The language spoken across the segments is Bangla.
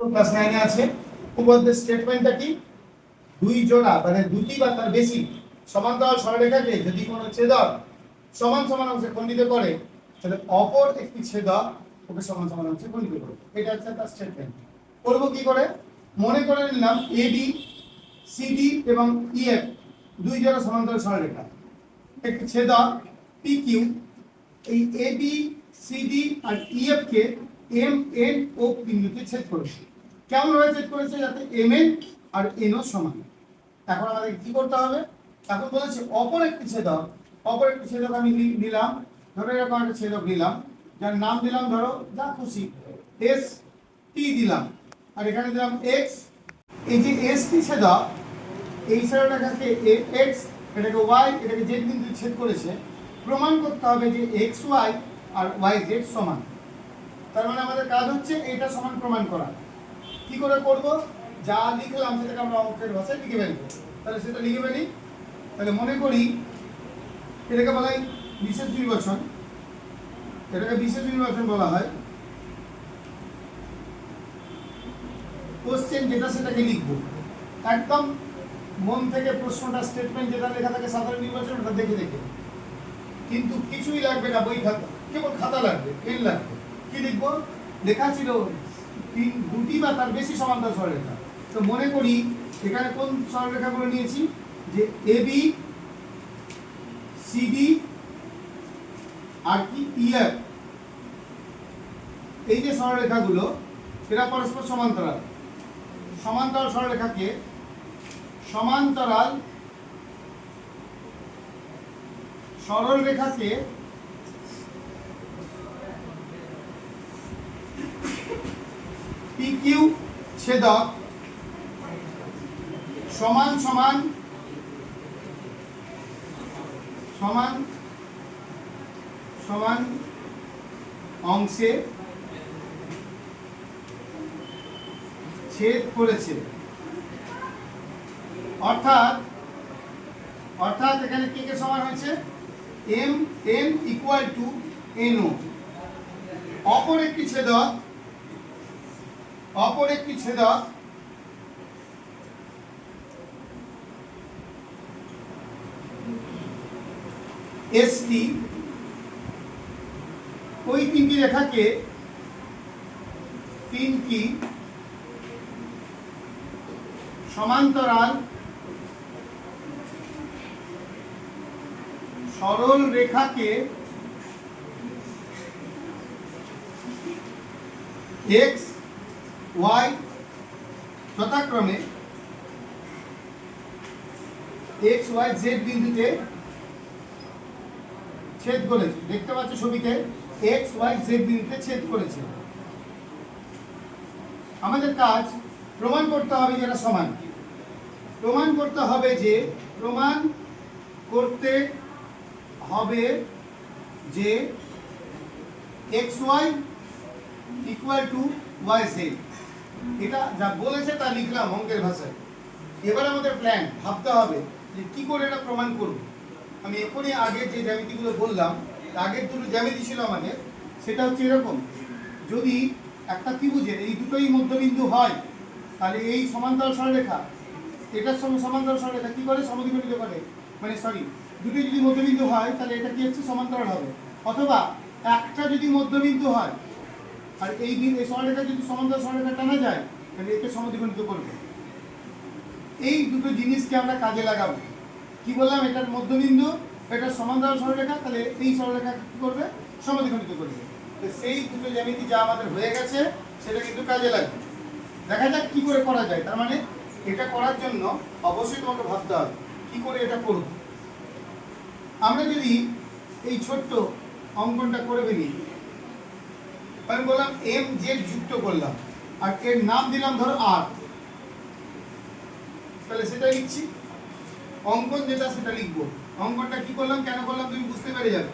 ক্লাস নাইনে আছে। উপপাদ্যের স্টেটমেন্টটা কি? দুই জোড়া মানে দুটি বা তার বেশি সমান্তরাল সরলরেখাকে যদি কোনো ছেদক সমান সমান অংশে খণ্ডিত করে, তাহলে অপর একটি ছেদক ওকে সমান সমান অংশে খণ্ডিত করে এটা হচ্ছে তার স্টেটমেন্ট করব কি করে? মনে করে নিলাম এ বি সিডি এবং ইএফ দুই জোড়া সমান্তরাল সরলরেখা। একটি ছেদক পি কিউ এই এ বি সিডি আর ইএফ কে এম এন ও বিন্দুতে ছেদ করেছে। কেমন ভাবে ছেদ করেছে যাতে এম এন আর এন ও সমান? এখন আমাদের কি করতে হবে? এখন বলেছে অপর একটি ছেদক, অপর একটি ছেদক আমি নিলাম। ধরো এরকম একটা ছেদক নিলাম, যার নাম দিলাম ধরো যা খুশি। এস টি দিলাম। আর এখানে দিলাম এক্স এই যে এস টি ছেদক, এই ছেদকটাকে এক্স এটাকে ওয়াই এটাকে জেড বিন্দু ছেদ করেছে। প্রমাণ করতে হবে যে এক্স ওয়াই আর ওয়াই জেড সমান। তার মানে আমাদের কাজ হচ্ছে এটা সমান প্রমাণ করা। কি করে করব? যা লিখলাম সেটাকে আমরা অঙ্কের ভাষায় লিখে ফেলব। তাহলে সেটা লিখে ফেলি। তাহলে মনে করি এটাকে বলা হয় বিশেষ নির্বাচন। এটাকে বিশেষ নির্বাচন বলা হয়। কোশ্চেন যেটা সেটাকে লিখব। একদম মন থেকে প্রশ্নটা স্টেটমেন্ট যেটা লেখা থাকে সাধারণ নির্বাচন, ওটা দেখে দেখে। কিন্তু কিছুই লাগবে না, বই খাতা। কেবল খাতা লাগবে, পেন লাগবে। কি লিখব? লেখা ছিল তিন দুটি বা তার বেশি সমান্তরাল সরলরেখা। তো মনে করি এখানে কোন সরলরেখাগুলো নিয়েছি? যে এ বি সিডি আর কি ইএফ এই যে সরলরেখাগুলো, এরা পরস্পর সমান্তরাল। সমান্তরাল সরলরেখাকে সমান্তরাল সরল রেখাকে পিকিউ ছেদক সমান সমান সমান সমান অংশে ছেদ করেছে। অর্থাৎ অর্থাৎ এখানে কে কে সমান হয়েছে? M N equal to NO অপর একটি ছেদক অপর একটি ছেদক এসটি ওই তিনটি রেখাকে তিনটি সমান্তরাল সরল রেখাকে এক্স ওয়াই যথাক্রমে এক্স, ওয়াই, জেড বিন্দুতে ছেদ করেছে। দেখতে পাচ্ছ ছবিতে, এক্স, ওয়াই, জেড বিন্দুতে ছেদ করেছে। আমাদের কাজ প্রমাণ করতে হবে যে এরা সমান। প্রমাণ করতে হবে যে, প্রমাণ করতে হবে যে X, Y equal to Y Z এটা যা বলেছে তা লিখলাম অঙ্কের ভাষায়। এবার আমাদের প্ল্যান ভাবতে হবে যে কি করে এটা প্রমাণ করব। আমি এখনই আগে যে জ্যামিতিগুলো বললাম আগের দুটো জ্যামিতি ছিল আমাদের, সেটা হচ্ছে এরকম। যদি একটা ত্রিভুজের এই দুটোই মধ্যবিন্দু হয়, তাহলে এই সমান্তরাল সরলরেখা, এটার সঙ্গে সমান্তরাল সরলরেখা কি করে? সমদ্বিখণ্ডিত করে। মানে সরি দুটোই যদি মধ্যবিন্দু হয়, তাহলে এটা কি হচ্ছে? সমান্তরাল হবে। অথবা একটা যদি মধ্যবিন্দু হয় আর এই বিন এই সরলরেখা যদি সমান্তরাল সরলরেখা টানা যায়, তাহলে একে সমদ্বিখণ্ডিত করবে। এই দুটো জিনিসকে আমরা কাজে লাগাবো। কি বললাম? এটার মধ্যবিন্দু, এটা সমান্তরাল সরলরেখা, তাহলে এই সরলরেখা কি করবে? সমদ্বিখণ্ডিত করবে। তো সেই দুটো জ্যামিতি যা আমাদের হয়ে গেছে, সেটা কিন্তু কাজে লাগবে। দেখা যাক কি করে করা যায়। তার মানে এটা করার জন্য অবশ্যই তোমাকে ভাবতে হবে, কি করে এটা করব? আমরা যদি এই ছোট্ট অঙ্কনটা করে ফেলি আমি বললাম এম জেড যুক্ত করলাম। আর এর নাম দিলাম ধরো আর তাহলে সেটা লিখছি। অঙ্কন যেটা সেটা লিখব। অঙ্কনটা কি করলাম, কেন করলাম তুমি বুঝতে পেরে যাবে।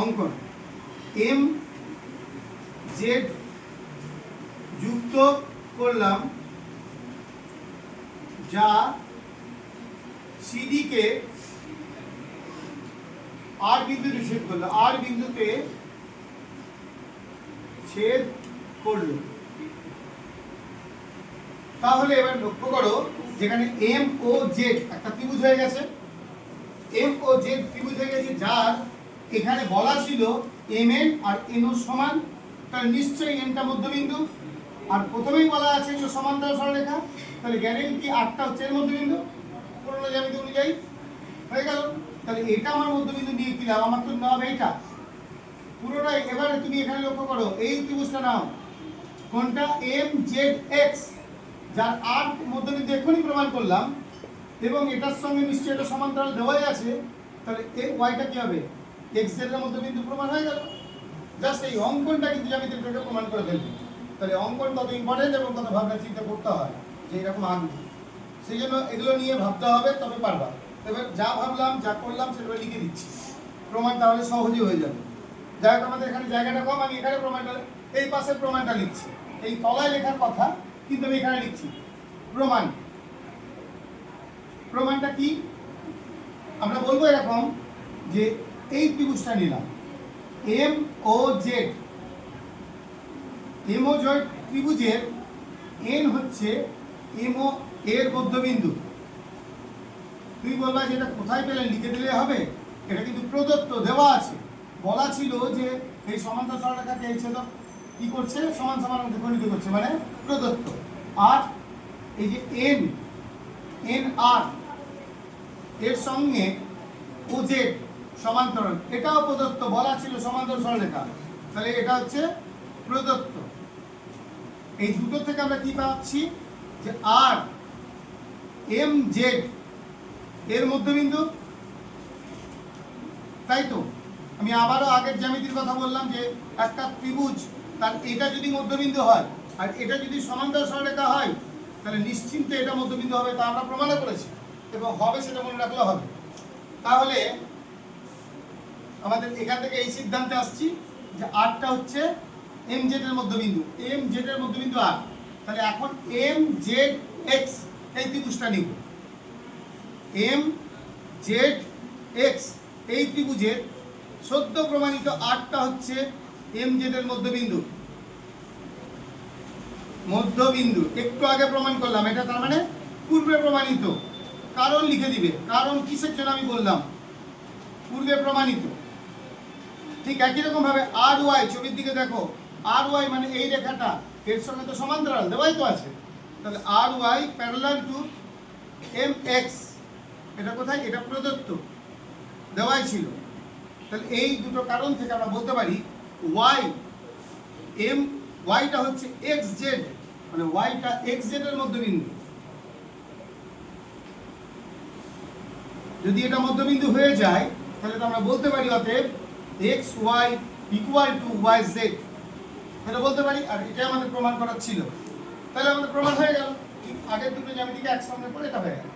অঙ্কন। এম জেড যুক্ত করলাম যা সিডিকে আর বিন্দুতে ছেদ করল। আর বিন্দুতে ছেদ করল। তাহলে এবার লক্ষ্য করো, যেখানে এম ও জেড একটা ত্রিভুজ হয়ে গেছে। এম ও জেড ত্রিভুজ হয়ে গেছে যার, এখানে বলা ছিল এম এন আর এন ও সমান। তাহলে নিশ্চয়ই এনটা মধ্যবিন্দু। আর প্রথমেই বলা আছে যে সমান্তরাল সরলরেখা। তাহলে গ্যারেন্টি আটটা হচ্ছে এর মধ্যবিন্দু। পুরোনো জ্যামিতি অনুযায়ী হয়ে গেল। তাহলে এটা আমার মধ্যবিন্দু, নিয়ে কি লাভ? আমার তো নাম এইটা। পুরোটাই এবারে তুমি এখানে লক্ষ্য করো। এই ত্রিভুজটা নাও। কোনটা? এম জেড এক্স যার আর মধ্যবিন্দু এক্ষুনি প্রমাণ করলাম। এবং এটার সঙ্গে নিশ্চয়ই এটা সমান্তরাল দেওয়াই আছে। তাহলে এই ওয়াইটা কি হবে? এক্স জেড এর মধ্যবিন্দু প্রমাণ হয়ে গেল। জাস্ট এই অঙ্কনটা কিন্তু জ্যামিতির থেকে প্রমাণ করে ফেলবে। তাহলে অঙ্কন কত ইম্পর্টেন্ট এবং কত ভাবনা চিন্তা করতে হয়, যে এরকম আঁকবে সেই জন্য এগুলো নিয়ে ভাবতে হবে, তবে পারবা। এবার যা ভাবলাম, যা করলাম, সেগুলো লিখে দিচ্ছি। প্রমাণ তাহলে সহজেই হয়ে যাবে। যাই আমাদের এখানে জায়গাটা কম, আমি এখানে প্রমাণটা এই পাশের প্রমাণটা লিখছি। এই তলায় লেখার কথা, কিন্তু আমি এখানে লিখছি। প্রমাণ। প্রমাণটা কি? আমরা বলব এরকম যে এই ত্রিভুজটা নিলাম। M O Z. M O Z ত্রিভুজের এন হচ্ছে এম ও এর মধ্যবিন্দু। তুমি বলবা যে এটা কোথায় পেলেন লিখে দিলে হবে। এটা কিন্তু প্রদত্ত, দেওয়া আছে। বলা ছিল যে এই সমান্তর সরলরেখাকে এই ছেদক কি করছে? সমান সমান অংশে খণ্ডিত করছে মানে প্রদত্ত। আর এই যে এন এন আর এর সঙ্গে ও জেড সমান্তরণ এটাও প্রদত্ত, বলা ছিল সমান্তর সরলরেখা। তাহলে এটা হচ্ছে প্রদত্ত। এই দুটো থেকে আমরা কি পাচ্ছি? যে আর এম জেড এর মধ্যবিন্দু। তাই তো? আমি আবারও আগের জ্যামিতির কথা বললাম যে একটা ত্রিভুজ, তার এটা যদি মধ্যবিন্দু হয়, আর এটা যদি সমান্তর সরলরেখা হয়, তাহলে নিশ্চিন্তে এটা মধ্যবিন্দু হবে, তা আমরা প্রমাণও করেছি, এবং হবে সেটা মনে রাখলে হবে। তাহলে আমাদের এখান থেকে এই সিদ্ধান্তে আসছি যে আরটা হচ্ছে এম জেড এর মধ্যবিন্দু এম জেড এর মধ্যবিন্দু আর, তাহলে এখন এম জেড এক্স এই ত্রিভুজটা নিব। এম জেড এক্স এই ত্রিভুজের সদ্য প্রমাণিত আটটা হচ্ছে এম জেড এর মধ্যবিন্দু মধ্যবিন্দু একটু আগে প্রমাণ করলাম, এটা তার মানে পূর্বে প্রমাণিত। কারণ লিখে দিবে। কারণ কিসের জন্য আমি বললাম? পূর্বে প্রমাণিত। ঠিক একই রকম ভাবে আর ওয়াই ছবির দিকে দেখো। আর ওয়াই মানে এই রেখাটা। এর সঙ্গে তো সমান্তরাল, দেওয়াই তো আছে। তাহলে আর Y parallel to M X এটা কোথায়? এটা প্রদত্ত। দেওয়াই ছিল। তাহলে এই দুটো কারণ থেকে আমরা বলতে পারি ওয়াই এম ওয়াইটা হচ্ছে এক্স জেড মানে ওয়াইটা এক্স জেড এর মধ্যবিন্দু যদি এটা মধ্যবিন্দু হয়ে যায়, তাহলে তো আমরা বলতে পারি অতএব X Y equal to Y Z এটা বলতে পারি, আর এটা আমাদের প্রমাণ করার ছিল। তাহলে আমাদের প্রমাণ হয়ে গেল। আগের দুটো জ্যামিতিকে একসঙ্গে করে এটা হয়ে গেল।